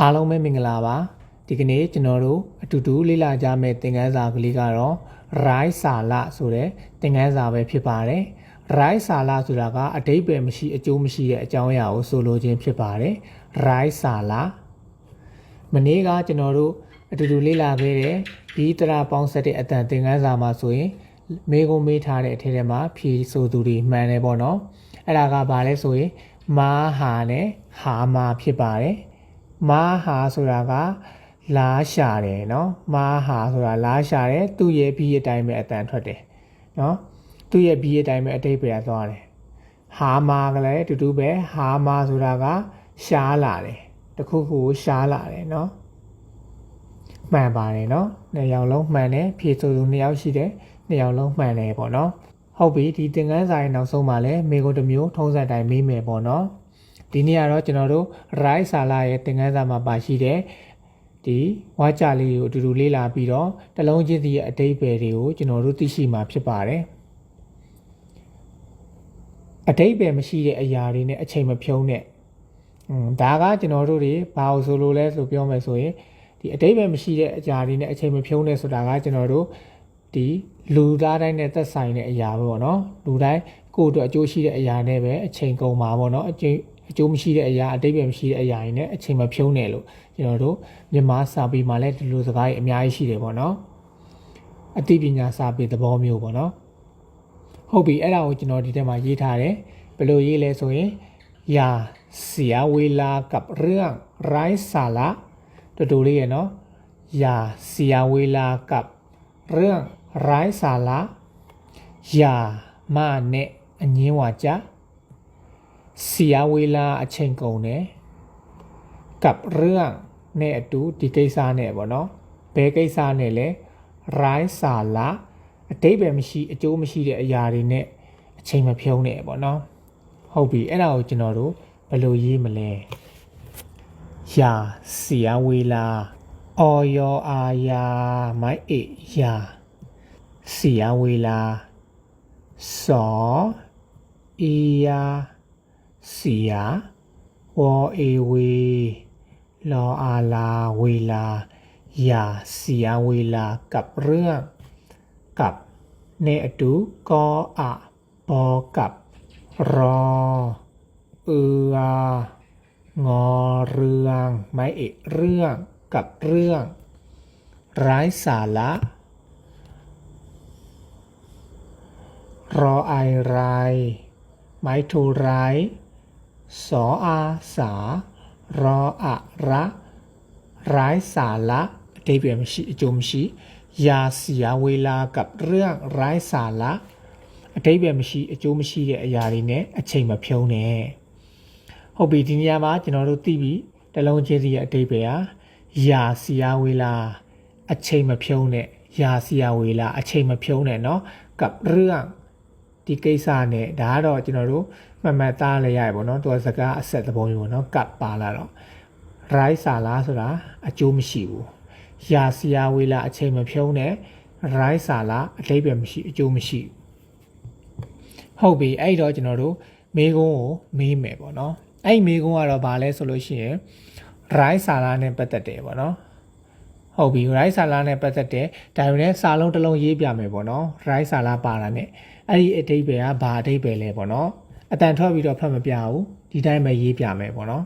အားလုံးပဲမင်္ဂလာပါဒီကနေ့ကျွန်တော်တို့အတူတူလေ့လာကြမယ့်သင်ခန်းစာကလေးကတော့ right စာလဆိုတဲ့သင်ခန်းစာပဲဖြစ်ပါတယ် right စာလဆိုတာကအတိတ်ပဲမရှိအကျိုးမရှိတဲ့အကြောင်းအရာကိုဆိုလိုခြင်းဖြစ်ပါတယ် right စာလမနေ့ကကျွန်တော်တို့အတူတူလေ့လာခဲ့တဲ့ဒီတရာပေါင်းဆက်တဲ့အတန်သင်ခန်းစာမှာဆိုရင်မေးခွန်းမေးထားတဲ့အထက်ထဲမှာဖြေဆိုသူတွေမှန်တယ်ပေါ့နော်အဲ့ဒါကဘာလဲဆိုရင်မာဟာနဲ့ဟာမာဖြစ်ပါတယ် မာဟာဆိုတာကလားရှာတယ်နော်မာဟာဆိုတာလားရှာတယ်သူ့ရဲ့ဘီအတိုင်းပဲအတန်ထွက်တယ်နော်သူ့ရဲ့ဘီအတိုင်းပဲအတိတ်ပဲသွားတယ်ဟာမာကလည်းတူတူပဲဟာမာဆိုတာကရှားလာတယ်တခုခုရှားလာတယ်နော်မှန်ပါတယ်နော်နှစ်ယောက်လုံးမှန်တယ်ဖြည့်စုံစုံနှစ်ယောက်ရှိတယ်နှစ်ယောက်လုံးမှန်တယ်ပေါ့နော်ဟုတ်ပြီဒီသင်ခန်းစာရဲ့နောက်ဆုံးမှာလည်းမိကုန်တစ်မျိုးထုံးစံတိုင်းမေးမယ်ပေါ့နော် ဒီနေ့ကတော့ကျွန်တော်တို့ right စာလာရဲ့သင်ခန်းစာမှာပါရှိတဲ့ဒီဝါကြလေးကိုအတူတူလေ့လာပြီးတော့တလုံးချင်းစီရဲ့အတိတ်ပဲတွေကိုကျွန်တော်တို့သိရှိမှာဖြစ်ပါတယ်အတိတ်ပဲမရှိတဲ့အရာတွေနဲ့အချိန်မဖြုံးနဲ့อืมဒါကကျွန်တော်တို့တွေဘာလို့ဆိုလို့လဲဆိုပြောမယ်ဆိုရင်ဒီအတိတ်ပဲမရှိတဲ့အရာတွေနဲ့အချိန်မဖြုံးနဲ့ဆိုတာကကျွန်တော်တို့ဒီလူသားတိုင်းနဲ့သက်ဆိုင်တဲ့အရာပဲပေါ့နော်လူတိုင်းကိုယ့်အတွက်အကျိုးရှိတဲ့အရာနဲ့ပဲအချိန်ကုန်ပါပေါ့နော်အကျိုး အကျိုးမရှိတဲ့အရာအတိတ်ပဲမရှိတဲ့အရာတွေနဲ့အချိန်မဖြုံးနဲ့လို့ကျွန်တော်တို့မြန်မာစာပေမှာလည်းဒီလိုစကားတွေအများကြီးရှိတယ်ပေါ့နော်အသိပညာစာပေသဘောမျိုးပေါ့နော်ဟုတ်ပြီအဲ့ဒါကိုကျွန်တော်ဒီထဲမှာရေးထားတယ်ဘယ်လိုရေးလဲဆိုရင်ယာစီယာဝေလာကပ်ရန်ရိုင်းဆာလာတူတူလေးရယ်နော်ယာစီယာဝေလာကပ်ရန်ရိုင်းဆာလာယာမနဲ့အငင်းဝါကြ เสียเวลาအချိန်ကုန်တယ်กับเรื่องနဲ့အတူဒီကိစ္စနဲ့ပေါ့နော်ဘယ်ကိစ္စနဲ့လဲ right စာလာအတိတ်ပဲမရှိအကျိုးမရှိတဲ့အရာတွေနဲ့အချိန်မဖြုံးနဲ့ပေါ့နော်ဟုတ်ပြီအဲ့ဒါကိုကျွန်တော်တို့ဘယ်လိုရေးမလဲယာเสียเวลาออยอาญาไม้เอะยา เสียวอเสียวอเอเวลออาลาเวลา อย่าเสียเวลากับเรื่องกับเนอดูกออะปอกับ รอ เอืองอเรื่องไม่เอกเรื่องกับเรื่อง ร้ายสาระ รอไอไรไม้ทูไร สออาสารออะระร้ายสาระအတိပ္ပယ်မရှိအကျိုးမရှိယာစီယာဝေလာกับเรื่องร้ายสาระအတိပ္ပယ်မရှိအကျိုးမရှိတဲ့အရာတွေနဲ့အချိန်မဖြုံးနဲ့ဟုတ်ပြီဒီနေရာမှာကျွန်တော်တို့သိပြီတလုံးချင်းစီရဲ့အတိပ္ပယ်ဟာယာစီယာဝေလာအချိန်မဖြုံးနဲ့ယာစီယာဝေလာအချိန်မဖြုံးနဲ့เนาะกับเรื่อง ဒီကိစ္စနဲ့ဒါကတော့ကျွန်တော်တို့မှတ်မှတ်သားလိုက်ရပေါ့နော်သူကစကားအဆက်သဘောမျိုးပေါ့နော်ကပ်ပါလာတော့ right စာလားဆိုတာအကျိုးမရှိဘူးရာစီယာဝေးလာအချိန်မဖြုံးနဲ့ right စာလားအတိတ်ပဲမရှိအကျိုးမရှိဟုတ်ပြီအဲ့တော့ကျွန်တော်တို့မေးခွန်းကိုမေးမယ်ပေါ့နော်အဲ့မေးခွန်းကတော့ဘာလဲဆိုလို့ရှိရင် right စာလားနဲ့ပတ်သက်တယ်ပေါ့နော် ဟုတ်ပြီ right စာလားနဲ့ပတ်သက်တယ်ဒါပေမဲ့စာလုံးတစ်လုံးရေးပြမယ်ပေါ့နော် right စာလားပါတာ ਨੇ အဲ့ဒီအတိတ်ပဲကဘာအတိတ်ပဲလဲပေါ့နော်အတန်ထွက်ပြီးတော့ဖတ်မပြဘူးဒီတိုင်းပဲရေးပြမယ်ပေါ့နော်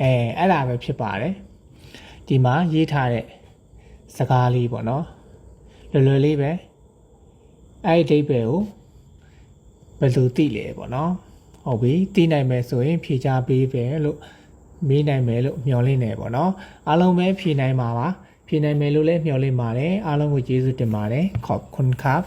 အဲအဲ့ဒါပဲဖြစ်ပါတယ်ဒီမှာရေးထားတဲ့စကားလေးပေါ့နော်လွယ်လွယ်လေးပဲအဲ့ဒီအိဗယ်ကိုဘယ်လိုသိလဲပေါ့နော်ဟုတ်ပြီသိနိုင်မယ်ဆိုရင်ဖြေချပေးပဲလို့မေးနိုင်မယ်လို့မျှော်လင့်နေပေါ့နော်အားလုံးပဲဖြေနိုင်ပါပါဖြေနိုင်မယ်လို့လည်းမျှော်လင့်ပါတယ်အားလုံးကိုကျေးဇူးတင်ပါတယ်ခေါ်ခွန်ခပ်